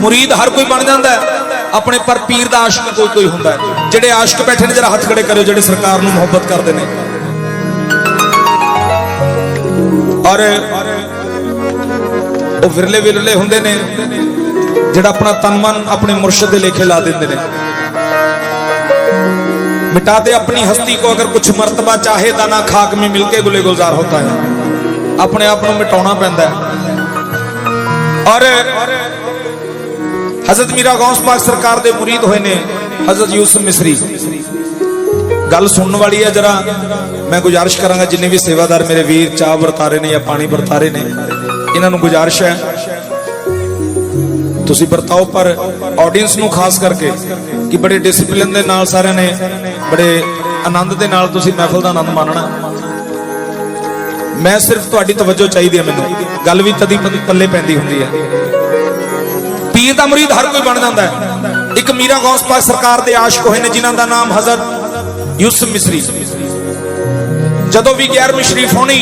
ਮੁਰੀਦ ਹਰ ਕੋਈ ਬਣ ਜਾਂਦਾ ਹੈ ਆਪਣੇ ਪਰ ਪੀਰ ਦਾ ਆਸ਼ਿਕ ਕੋਈ ਕੋਈ ਹੁੰਦਾ ਹੈ ਜਿਹੜੇ ਆਸ਼ਿਕ ਬੈਠੇ ਨੇ ਜਰਾ ਹੱਥ ਖੜੇ ਕਰਿਓ ਜਿਹੜੇ ਸਰਕਾਰ ਨੂੰ ਮੁਹੱਬਤ ਕਰਦੇ ਨੇ ਔਰ ਉਹ ਵਿਰਲੇ ਵਿਰਲੇ ਹੁੰਦੇ ਨੇ ਜਿਹੜਾ ਆਪਣਾ ਤਨ ਮਨ ਆਪਣੇ ਮੁਰਸ਼ਿਦ ਦੇ ਲੇਖੇ ਲਾ ਦਿੰਦੇ ਨੇ मिटा दे अपनी हस्ती को अगर कुछ मर्तबा चाहे दाना खाक में मिलके गुले गुलजार होता है अपने आप ਨੂੰ ਮਿਟਾਉਣਾ ਪੈਂਦਾ ਹੈ ਔਰ ਹਜ਼ਰਤ ਮੀਰਾ ਗੌਸ ਪਾਕ ਸਰਕਾਰ ਦੇ ਮੁਰੀਦ ਹੋਏ ਨੇ, ਹਜ਼ਰਤ ਯੂਸਫ ਮਿਸਰੀ। ਗੱਲ ਸੁਣਨ ਵਾਲੀ ਹੈ ਜਰਾ, ਮੈਂ ਗੁਜ਼ਾਰਿਸ਼ ਕਰਾਂਗਾ ਜਿੰਨੇ ਵੀ ਸੇਵਾਦਾਰ ਮੇਰੇ ਵੀਰ ਚਾਹ ਵਰਤਾਰੇ ਨੇ ਜਾਂ ਪਾਣੀ ਵਰਤਾਰੇ ਨੇ, ਇਹਨਾਂ ਨੂੰ ਗੁਜ਼ਾਰਿਸ਼ ਹੈ। ਤੁਸੀਂ ਵਰਤਾਓ, ਪਰ ਆਡੀਅנס ਨੂੰ ਖਾਸ ਕਰਕੇ ਕਿ ਬੜੇ ਡਿਸਪਲਿਨ ਦੇ ਨਾਲ ਸਾਰਿਆਂ ਨੇ, ਬੜੇ ਆਨੰਦ ਦੇ ਨਾਲ ਤੁਸੀਂ ਮਹਿਫਲ ਦਾ ਆਨੰਦ ਮਾਣਨਾ। ਮੈਂ ਸਿਰਫ ਤੁਹਾਡੀ ਤਵੱਜੋ ਚਾਹੀਦੀ ਹੈ ਮੈਨੂੰ। ਗੱਲ ਵੀ ਤਦੀ ਪੱਲੇ ਪੈਂਦੀ ਹੁੰਦੀ ਹੈ। ਪੀਰ ਦਾ ਮੁਰੀਦ ਹਰ ਕੋਈ ਬਣ ਜਾਂਦਾ ਹੈ। ਇੱਕ ਮੀਰਾ ਗੌਸ ਪਾਕ ਸਰਕਾਰ ਦੇ ਆਸ਼ਿਕ ਹੋਏ ਨੇ, ਜਿਨ੍ਹਾਂ ਦਾ ਨਾਮ ਹਜ਼ਰਤ ਯੂਸਫ ਮਿਸਰੀ। ਜਦੋਂ ਵੀ 11ਵੀਂ ਸ਼ਰੀਫ ਹੋਣੀ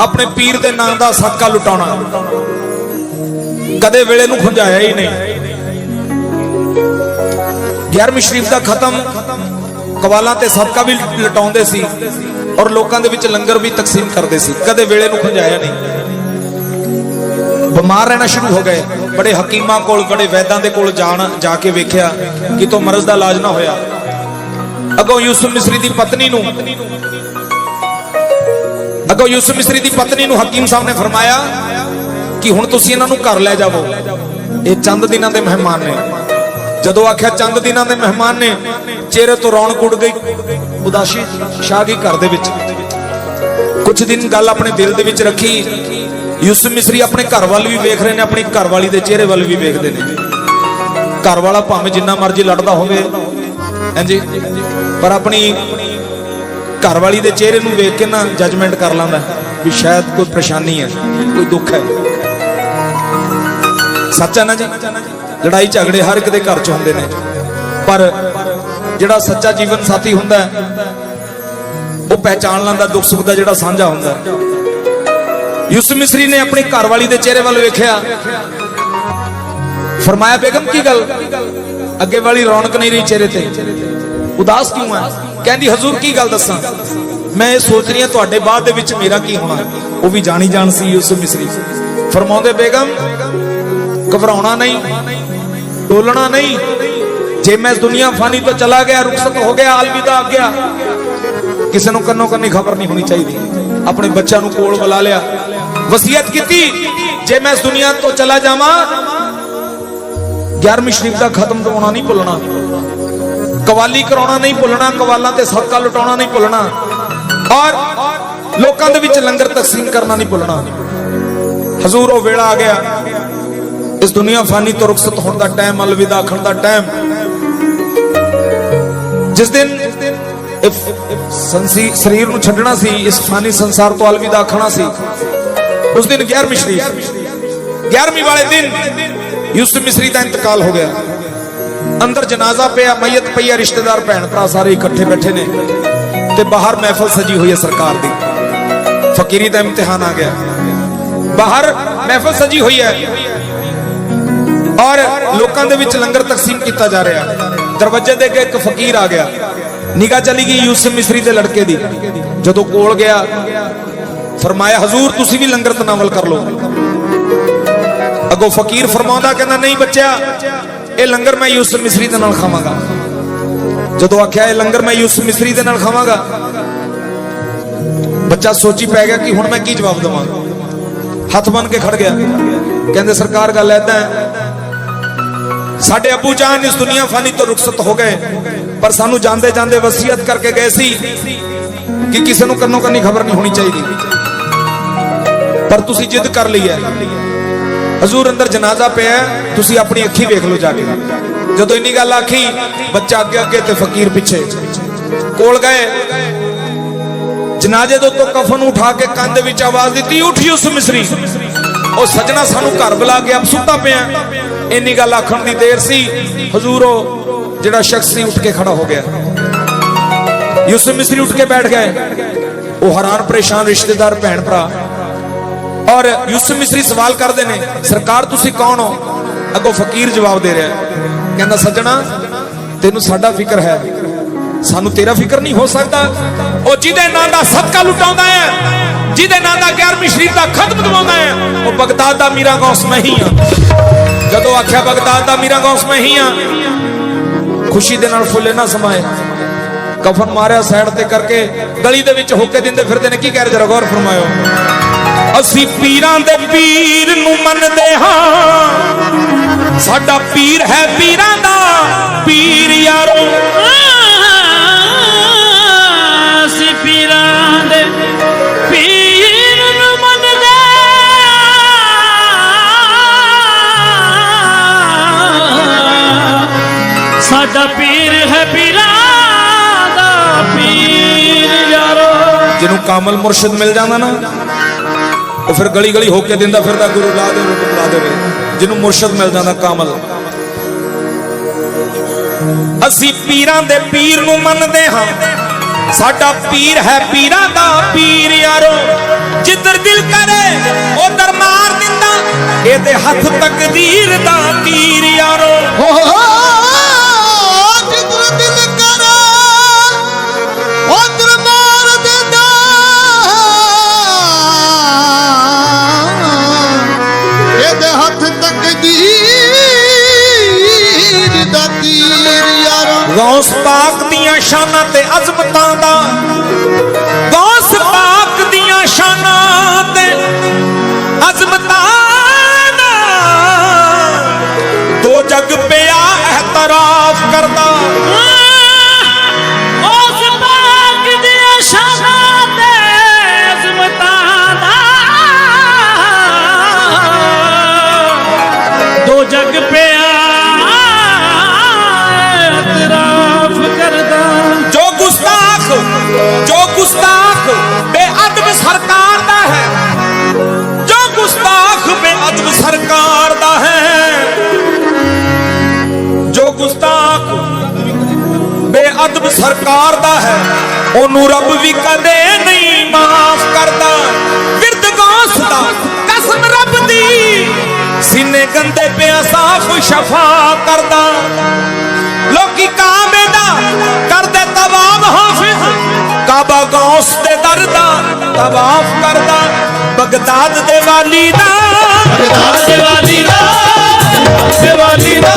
ਆਪਣੇ ਪੀਰ ਦੇ ਨਾਮ ਦਾ ਸਦਕਾ ਲੁਟਾਉਣਾ, ਕਦੇ ਵੇਲੇ ਨੂੰ ਖੁੰਝਾਇਆ ਹੀ ਨਹੀਂ। 11ਵੀਂ ਸ਼ਰੀਫ ਦਾ ਖਤਮ ਕਵਾਲਾਂ ਤੇ ਸਦਕਾ ਵੀ ਲਟਾਉਂਦੇ ਸੀ ਔਰ ਲੋਕਾਂ ਦੇ ਵਿੱਚ ਲੰਗਰ ਵੀ ਤਕਸੀਮ ਕਰਦੇ ਸੀ, ਕਦੇ ਵੇਲੇ ਨੂੰ ਖੁੰਝਾਇਆ ਨਹੀਂ। ਬਿਮਾਰ ਰਹਿਣਾ ਸ਼ੁਰੂ ਹੋ ਗਏ। ਬੜੇ ਹਕੀਮਾਂ ਕੋਲ, ਬੜੇ ਵੈਦਾਂ ਦੇ ਕੋਲ ਜਾਣ, ਜਾ ਕੇ ਵੇਖਿਆ ਕਿ ਤੋਂ ਮਰਜ਼ ਦਾ ਇਲਾਜ ਨਾ ਹੋਇਆ। ਅਗੋ ਯੂਸਫ ਮਿਸਰੀ ਦੀ ਪਤਨੀ ਨੂੰ ਅਗੋ ਯੂਸਫ ਮਿਸਰੀ ਦੀ ਪਤਨੀ ਨੂੰ ਹਕੀਮ ਸਾਹਿਬ ਨੇ ਫਰਮਾਇਆ ਕਿ ਹੁਣ ਤੁਸੀਂ ਇਹਨਾਂ ਨੂੰ ਘਰ ਲੈ ਜਾਵੋ। ਇਹ ਚੰਦ ਦਿਨਾਂ ਦੇ ਮਹਿਮਾਨ ਨੇ। ਜਦੋਂ ਆਖਿਆ ਚੰਦ ਦਿਨਾਂ ਦੇ ਮਹਿਮਾਨ ਨੇ, ਚਿਹਰੇ ਤੋਂ ਰੌਣਕ ਉੱਡ ਗਈ। ਉਦਾਸੀ ਛਾ ਗਈ ਘਰ ਦੇ ਵਿੱਚ। ਕੁਝ ਦਿਨ ਗੱਲ ਆਪਣੇ ਦਿਲ ਦੇ ਵਿੱਚ ਰੱਖੀ। ਯੂਸਫ ਮਿਸਰੀ ਆਪਣੇ ਘਰ ਵੱਲ ਵੀ ਵੇਖ ਰਹੇ ਨੇ, ਆਪਣੀ ਘਰਵਾਲੀ ਦੇ ਚਿਹਰੇ ਵੱਲ ਵੀ ਵੇਖਦੇ ਨੇ। ਘਰ ਵਾਲਾ ਭਾਵੇਂ ਜਿੰਨਾ ਮਰਜ਼ੀ ਲੜਦਾ ਹੋਵੇ, ਹਾਂਜੀ, ਪਰ ਆਪਣੀ ਘਰਵਾਲੀ ਦੇ ਚਿਹਰੇ ਨੂੰ ਵੇਖ ਕੇ ਨਾ ਜੱਜਮੈਂਟ ਕਰ ਲੈਂਦਾ ਵੀ ਸ਼ਾਇਦ ਕੋਈ ਪਰੇਸ਼ਾਨੀ ਹੈ, ਕੋਈ ਦੁੱਖ ਹੈ। ਸੱਚਾ ਨਾ ਜੀ? ਲੜਾਈ ਝਗੜੇ ਹਰ ਇੱਕ ਦੇ ਘਰ 'ਚ ਹੁੰਦੇ ਨੇ। ਪਰ ਜਿਹੜਾ ਸੱਚਾ ਜੀਵਨ ਸਾਥੀ ਹੁੰਦਾ ਉਹ ਪਹਿਚਾਣ ਲੈਂਦਾ, ਦੁੱਖ ਸੁੱਖ ਦਾ ਜਿਹੜਾ ਸਾਂਝਾ ਹੁੰਦਾ ਯੂਸਫ ਮਿਸਰੀ ਨੇ ਆਪਣੀ ਘਰਵਾਲੀ ਦੇ ਚਿਹਰੇ ਵੱਲ ਵੇਖਿਆ। ਫਰਮਾਇਆ, ਬੇਗਮ, ਕੀ ਗੱਲ? ਅੱਗੇ ਵਾਲੀ ਰੌਣਕ ਨਹੀਂ ਰਹੀ ਚਿਹਰੇ ਤੇ। ਉਦਾਸ ਕਿਉਂ ਹੈ ਕਹਿੰਦੀ, ਹਜ਼ੂਰ, ਕੀ ਗੱਲ ਦੱਸਾਂ? ਮੈਂ ਇਹ ਸੋਚ ਰਹੀ ਹਾਂ, ਤੁਹਾਡੇ ਬਾਅਦ ਦੇ ਵਿੱਚ ਮੇਰਾ ਕੀ ਹੋਣਾ? ਉਹ ਵੀ ਜਾਣੀ ਜਾਣ ਸੀ ਯੂਸਫ ਮਿਸਰੀ। ਫਰਮਾਉਂਦੇ, ਬੇਗਮ, ਘਬਰਾਉਣਾ ਨਹੀਂ, ਡੋਲਣਾ ਨਹੀਂ। ਜੇ ਮੈਂ ਇਸ ਦੁਨੀਆ ਫਾਨੀ ਤੋਂ ਚਲਾ ਗਿਆ, ਰੁਖਸਤ ਹੋ ਗਿਆ ਅਲਵਿਦਾ ਆ ਗਿਆ ਕਿਸੇ ਨੂੰ ਕੰਨੋ ਕੰਨੀ ਖਬਰ ਨਹੀਂ ਹੋਣੀ ਚਾਹੀਦੀ। ਆਪਣੇ ਬੱਚਿਆਂ ਨੂੰ ਕੋਲ ਬੁਲਾ ਲਿਆ। ਵਸੀਅਤ ਕੀਤੀ ਜੇ ਮੈਂ ਇਸ ਦੁਨੀਆ ਤੋਂ ਚਲਾ ਜਾਵਾਂ 11ਵੀਂ ਸ਼ਰੀਫ ਦਾ ਖਤਮ ਹੋਣਾ ਨਹੀਂ ਭੁੱਲਣਾ ਕਵਾਲੀ ਕਰਾਉਣਾ ਨਹੀਂ ਭੁੱਲਣਾ ਕਵਾਲਾਂ ਤੇ ਸਦਕਾ ਲੁਟਾਉਣਾ ਨਹੀਂ ਭੁੱਲਣਾ ਔਰ ਲੋਕਾਂ ਦੇ ਵਿੱਚ ਲੰਗਰ ਤਕਸੀਮ ਕਰਨਾ ਨਹੀਂ ਭੁੱਲਣਾ ਹਜ਼ੂਰ ਉਹ ਵੇਲਾ ਆ ਗਿਆ ਇਸ ਦੁਨੀਆ ਫਾਨੀ ਤੋਂ ਰੁਖਸਤ ਹੋਣ ਦਾ ਟਾਈਮ ਅਲਵਿਦਾ ਆਖਣ ਦਾ ਟਾਈਮ ਜਿਸ ਦਿਨ ਸੰਸੀ ਸਰੀਰ ਨੂੰ ਛੱਡਣਾ ਸੀ ਇਸ ਫਾਨੀ ਸੰਸਾਰ ਤੋਂ ਅਲਵਿਦਾ ਆਖਣਾ ਸੀ ਉਸ ਦਿਨ 11ਵੀਂ ਸ਼ਰੀਫ। 11ਵੀਂ ਵਾਲੇ ਦਿਨ ਯੂਸਫ ਮਿਸਰੀ ਦਾ ਇੰਤਕਾਲ ਹੋ ਗਿਆ। ਅੰਦਰ ਜਨਾਜ਼ਾ ਪਿਆ ਮੈਤ ਪਈ ਰਿਸ਼ਤੇਦਾਰ, ਭੈਣ ਭਰਾ ਸਾਰੇ ਇਕੱਠੇ ਬੈਠੇ ਨੇ ਤੇ ਬਾਹਰ ਮਹਿਫਲ ਸਜੀ ਹੋਈ ਹੈ ਸਰਕਾਰ ਦੀ। ਫਕੀਰੀ ਦਾ ਇਮਤਿਹਾਨ ਆ ਗਿਆ। ਬਾਹਰ ਮਹਿਫਲ ਸਜੀ ਹੋਈ ਹੈ ਔਰ ਲੋਕਾਂ ਦੇ ਵਿੱਚ ਲੰਗਰ ਤਕਸੀਮ ਕੀਤਾ ਜਾ ਰਿਹਾ। ਦਰਵਾਜ਼ੇ ਦੇ ਅੱਗੇ ਇੱਕ ਫਕੀਰ ਆ ਗਿਆ। ਨਿਗਾਹ ਚਲੀ ਗਈ ਯੂਸਫ ਮਿਸਰੀ ਦੇ ਲੜਕੇ ਦੀ। ਜਦੋਂ ਕੋਲ ਗਿਆ ਫਰਮਾਇਆ ਹਜ਼ੂਰ ਤੁਸੀਂ ਵੀ ਲੰਗਰ ਤਨਾਵਲ ਕਰ ਲਓ ਅੱਗੋਂ ਫਕੀਰ ਫਰਮਾਉਂਦਾ ਕਹਿੰਦਾ ਨਹੀਂ ਬੱਚਿਆ ਇਹ ਲੰਗਰ ਮੈਂ ਯੂਸਫ ਮਿਸਰੀ ਦੇ ਨਾਲ ਖਾਵਾਂਗਾ ਜਦੋਂ ਆਖਿਆ ਇਹ ਲੰਗਰ ਮੈਂ ਯੂਸਫ ਮਿਸਰੀ ਦੇ ਨਾਲ ਖਾਵਾਂਗਾ ਬੱਚਾ ਸੋਚੀ ਪੈ ਗਿਆ ਕਿ ਹੁਣ ਮੈਂ ਕੀ ਜਵਾਬ ਦੇਵਾਂ ਹੱਥ ਬੰਨ ਕੇ ਖੜ ਗਿਆ ਕਹਿੰਦੇ ਸਰਕਾਰ ਗੱਲ ਐਦਾਂ ਹੈ ਸਾਡੇ ਅੱਬੂ ਜਾਨ ਇਸ ਦੁਨੀਆ ਫਾਨੀ ਤੋਂ ਰੁਖਸਤ ਹੋ ਗਏ ਪਰ ਸਾਨੂੰ ਜਾਂਦੇ ਜਾਂਦੇ ਵਸੀਅਤ ਕਰਕੇ ਗਏ ਸੀ ਕਿ ਕਿਸੇ ਨੂੰ ਕੰਨੋ ਕੰਨੀ ਖਬਰ ਨਹੀਂ ਹੋਣੀ ਚਾਹੀਦੀ ਪਰ ਤੁਸੀਂ ਜਿੱਦ ਕਰ ਲਈ ਹੈ। ਹਜ਼ੂਰ ਅੰਦਰ ਜਨਾਜ਼ਾ ਪਿਆ ਤੁਸੀਂ ਆਪਣੀ ਅੱਖੀ ਵੇਖ ਲਓ ਜਾ ਕੇ। ਜਦੋਂ ਇੰਨੀ ਗੱਲ ਆਖੀ, ਬੱਚਾ ਅੱਗੇ ਅੱਗੇ ਤੇ ਫਕੀਰ ਪਿੱਛੇ। ਕੋਲ ਗਏ। ਜਨਾਜ਼ੇ ਦੇ ਉੱਤੋਂ ਕਫਨ ਉਠਾ ਕੇ ਕੰਧ ਵਿੱਚ ਆਵਾਜ਼ ਦਿੱਤੀ, ਉੱਠੀ ਉਸ ਮਿਸਰੀ। ਉਹ ਸਜਣਾ ਸਾਨੂੰ ਘਰ ਬੁਲਾ ਕੇ ਆਪ ਸੁੱਤਾ ਪਿਆ। ਇੰਨੀ ਗੱਲ ਆਖਣ ਦੀ ਦੇਰ ਸੀ, ਹਜ਼ੂਰ ਉਹ ਜਿਹੜਾ ਸ਼ਖਸ ਸੀ ਉੱਠ ਕੇ ਖੜਾ ਹੋ ਗਿਆ। ਯੂਸਫ ਮਿਸਰੀ ਉੱਠ ਕੇ ਬੈਠ ਗਏ। ਉਹ ਹੈਰਾਨ, ਪਰੇਸ਼ਾਨ ਰਿਸ਼ਤੇਦਾਰ ਭੈਣ ਭਰਾ ਔਰ ਯੂਸਫ ਮਿਸਰੀ ਸਵਾਲ ਕਰਦੇ ਨੇ, ਸਰਕਾਰ ਤੁਸੀਂ ਕੌਣ ਹੋ? ਅੱਗੋਂ ਫਕੀਰ ਜਵਾਬ ਦੇ ਰਿਹਾ ਕਹਿੰਦਾ, ਸੱਜਣਾ, ਤੈਨੂੰ ਸਾਡਾ ਫਿਕਰ ਹੈ। ਸਾਨੂੰ ਤੇਰਾ ਫਿਕਰ ਨਹੀਂ ਹੋ ਸਕਦਾ। ਉਹ ਜਿਹਦੇ ਨਾਂ ਦਾ ਸਦਕਾ ਲੁਟਾਉਂਦਾ ਹੈ, ਜਿਹਦੇ ਨਾਂ ਦਾ 11ਵੀਂ ਸ਼ਰੀਫ ਦਾ ਖਤਮ ਦਵਾਉਂਦਾ ਹੈ, ਉਹ ਬਗਦਾਦ ਦਾ ਮੀਰਾ ਗੌਸ ਮੈਂ ਹੀ ਆ ਜਦੋਂ ਆਖਿਆ, ਬਗਦਾਦ ਦਾ ਮੀਰਾ ਗੌਸ ਮੈਂ ਹੀ ਆ ਖੁਸ਼ੀ ਦੇ ਨਾਲ ਫੁੱਲੇ ਨਾ ਸਮਾਏ ਕਫਨ ਮਾਰਿਆ ਸਾਈਡ ਤੇ ਕਰਕੇ, ਗਲੀ ਦੇ ਵਿੱਚ ਹੋਕੇ ਦਿੰਦੇ ਫਿਰਦੇ ਨੇ। ਕੀ ਕਹਿ ਰਹੇ ਜਰਾ ਗੌਰ ਫਰਮਾਇਓ। ਅਸੀਂ ਪੀਰਾਂ ਦੇ ਪੀਰ ਨੂੰ ਮੰਨਦੇ ਹਾਂ। ਸਾਡਾ ਪੀਰ ਹੈ ਪੀਰਾਂ ਦਾ ਪੀਰ ਯਾਰੋ। ਅਸੀਂ ਪੀਰਾਂ ਦੇ ਪੀਰ ਨੂੰ ਮੰਨਦੇ ਹਾਂ। ਸਾਡਾ ਪੀਰ ਹੈ ਪੀਰਾਂ ਦਾ ਪੀਰ ਯਾਰੋ। ਜਿਹਨੂੰ ਕਾਮਲ ਮੁਰਸ਼ਿਦ ਮਿਲ ਜਾਂਦਾ ਨਾ। ਉਹ ਫਿਰ ਗਲੀ ਗਲੀ ਹੋ ਕੇ ਦਿੰਦਾ ਫਿਰਦਾ, ਗੁਰੂ ਲਾ ਦੇ, ਗੁਰੂ ਲਾ ਦੇਵੇ। ਜਿਹਨੂੰ ਮੁਰਸ਼ਿਦ ਮਿਲ ਜਾਂਦਾ, ਕਾਮਲ। ਅਸੀਂ ਪੀਰਾਂ ਦੇ ਪੀਰ ਨੂੰ ਮੰਨਦੇ ਹਾਂ। ਸਾਡਾ ਪੀਰ ਹੈ ਪੀਰਾਂ ਦਾ ਪੀਰ, ਯਾਰੋ। ਜਿੱਧਰ ਦਿਲ ਕਰੇ, ਉਧਰ ਮਾਰ ਦਿੰਦਾ। ਇਹਦੇ ਹੱਥ ਤਕਦੀਰ ਦਾ ਤੀਰ ਯਾਰੋ। ਹੋ ਜਿੱਧਰ ਪਾਕ ਸਰਕਾਰ ਦਾ ਹੈ। ਉਹਨੂੰ ਰੱਬ ਵੀ ਕਦੇ ਨਹੀਂ ਮਾਫ ਕਰਦਾ। ਵਿਰਦ ਗੌਸ ਦਾ ਕਸਮ ਰੱਬ ਦੀ। ਸੀਨੇ ਗੰਦੇ ਪਿਆ ਸਾਫ਼ ਸ਼ਫਾ ਕਰਦਾ। ਲੋਕੀ ਕਾਬੇ ਦਾ ਕਰਦੇ ਤਵਾਬ ਹਾਫਿਜ਼। ਕਾਬਾ ਗੌਸ ਦੇ ਦਰ ਦਾ ਤਵਾਫ ਕਰਦਾ। ਬਗਦਾਦ ਦੇ ਵਾਲੀ ਦਾ। ਬਗਦਾਦ ਦੇ ਵਾਲੀ ਦਾ। ਦੇ ਵਾਲੀ ਦਾ।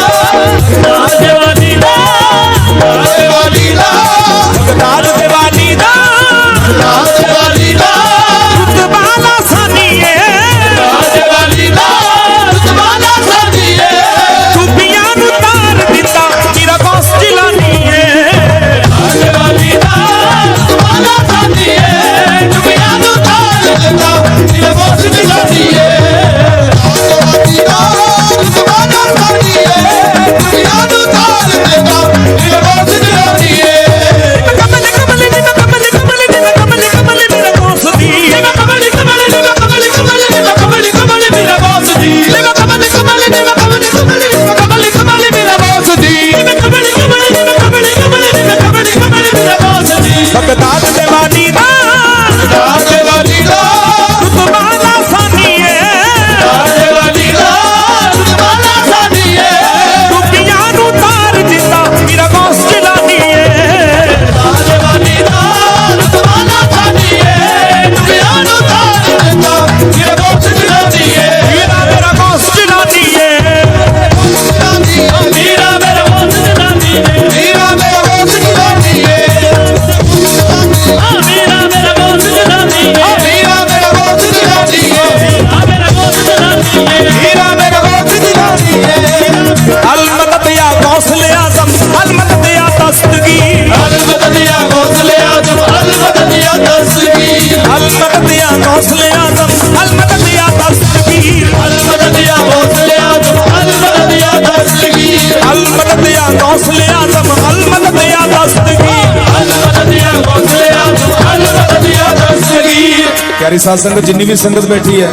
ਪਿਆਰੀ ਸਾਧ ਸੰਗਤ, ਜਿੰਨੀ ਵੀ ਸੰਗਤ ਬੈਠੀ ਹੈ,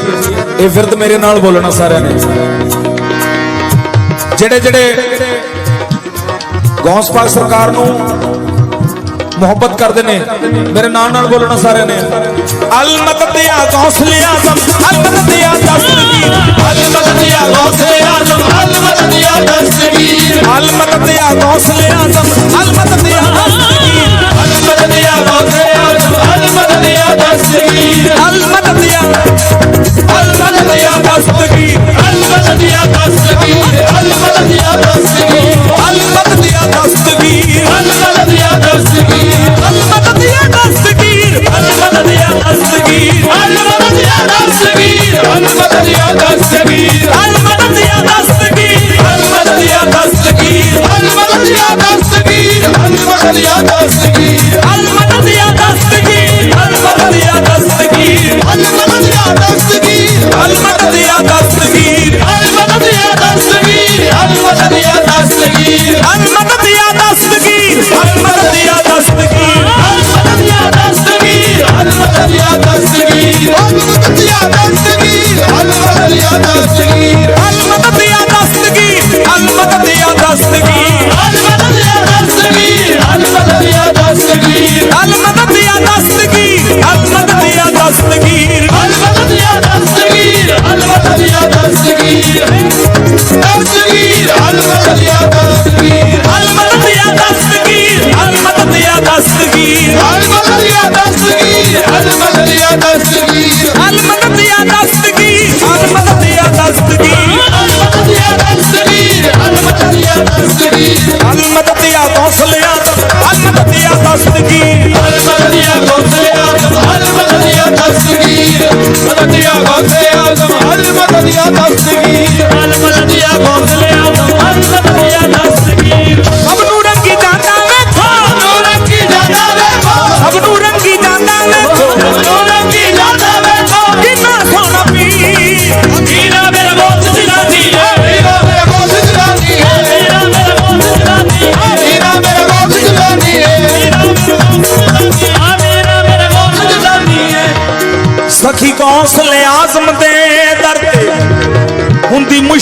ਇਹ ਫਿਰਦ ਮੇਰੇ ਨਾਲ ਬੋਲਣਾ ਸਾਰਿਆਂ ਨੇ। ਜਿਹੜੇ ਜਿਹੜੇ ਗੌਸਪਾਲ ਸਰਕਾਰ ਨੂੰ ਮੁਹੱਬਤ ਕਰਦੇ ਨੇ, ਮੇਰੇ ਨਾਲ ਨਾਲ ਬੋਲਣਾ ਸਾਰਿਆਂ ਨੇ। ਅਲ ਮਦਦ ਯਾ ਗੌਸਲੇ ਆਜ਼ਮ ਅਲ ਮਦਦ ਯਾ ਤਸਵੀਰ ਅਲ ਮਦਦ ਯਾ ਗੌਸਲੇ ਆਜ਼ਮ ਅਲ ਮਦਦ ਯਾ ਤਸਵੀਰ ਅਲ ਮਦਦ Oh.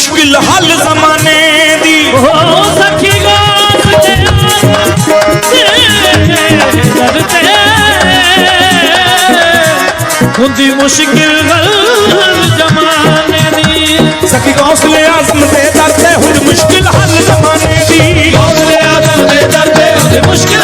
ਮੁਸ਼ਕਿਲ ਹੱਲ ਜ਼ਮਾਨੇ ਦੀ। ਹੋ ਸਖੀ ਗਾਸ ਤੇਰਾ ਹੁੰਦੀ ਮੁਸ਼ਕਿਲ ਹੱਲ ਜ਼ਮਾਨੇ ਦੀ। ਸਖੀ ਗੌਸਲੇ ਆਜ਼ਮ ਤੇ ਦਰ ਤੇ ਹੁਣ ਮੁਸ਼ਕਿਲ ਹੱਲ ਜ਼ਮਾਨੇ ਦੀ। ਗੌਸਲੇ ਆਜ਼ਮ ਤੇ ਦਰ ਤੇ ਮੁਸ਼ਕਿਲ